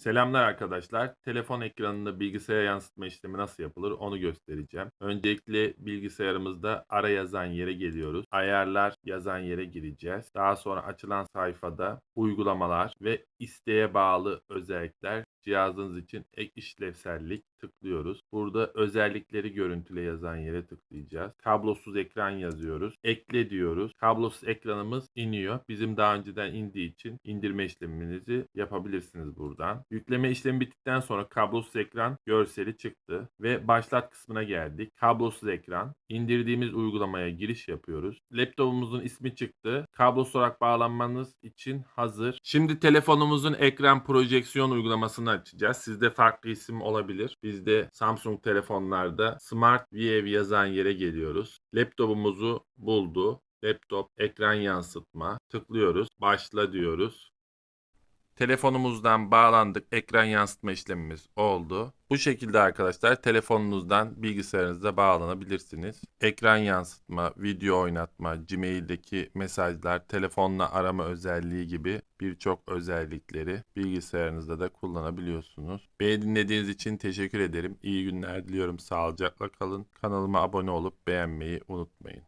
Selamlar arkadaşlar. Telefon ekranında bilgisayara yansıtma işlemi nasıl yapılır onu göstereceğim. Öncelikle bilgisayarımızda ara yazan yere geliyoruz. Ayarlar yazan yere gireceğiz. Daha sonra açılan sayfada uygulamalar ve isteğe bağlı özellikler cihazınız için ek işlevsellik tıklıyoruz. Burada özellikleri görüntüle yazan yere tıklayacağız. Kablosuz ekran yazıyoruz. Ekle diyoruz. Kablosuz ekranımız iniyor. Bizim daha önceden indiği için indirme işleminizi yapabilirsiniz buradan. Yükleme işlemi bittikten sonra kablosuz ekran görseli çıktı ve başlat kısmına geldik. Kablosuz ekran. indirdiğimiz uygulamaya giriş yapıyoruz. Laptopumuzun ismi çıktı. Kablosuz olarak bağlanmanız için hazır. Şimdi telefonumuzun ekran projeksiyon uygulamasını açacağız. Sizde farklı isim olabilir. Bizde Samsung telefonlarda Smart View yazan yere geliyoruz. Laptopumuzu buldu. Laptop ekran yansıtma. Tıklıyoruz. Başla diyoruz. Telefonumuzdan bağlandık. Ekran yansıtma işlemimiz oldu. Bu şekilde arkadaşlar telefonunuzdan bilgisayarınıza bağlanabilirsiniz. Ekran yansıtma, video oynatma, Gmail'deki mesajlar, telefonla arama özelliği gibi birçok özellikleri bilgisayarınızda da kullanabiliyorsunuz. Beni dinlediğiniz için teşekkür ederim. İyi günler diliyorum. Sağlıcakla kalın. Kanalıma abone olup beğenmeyi unutmayın.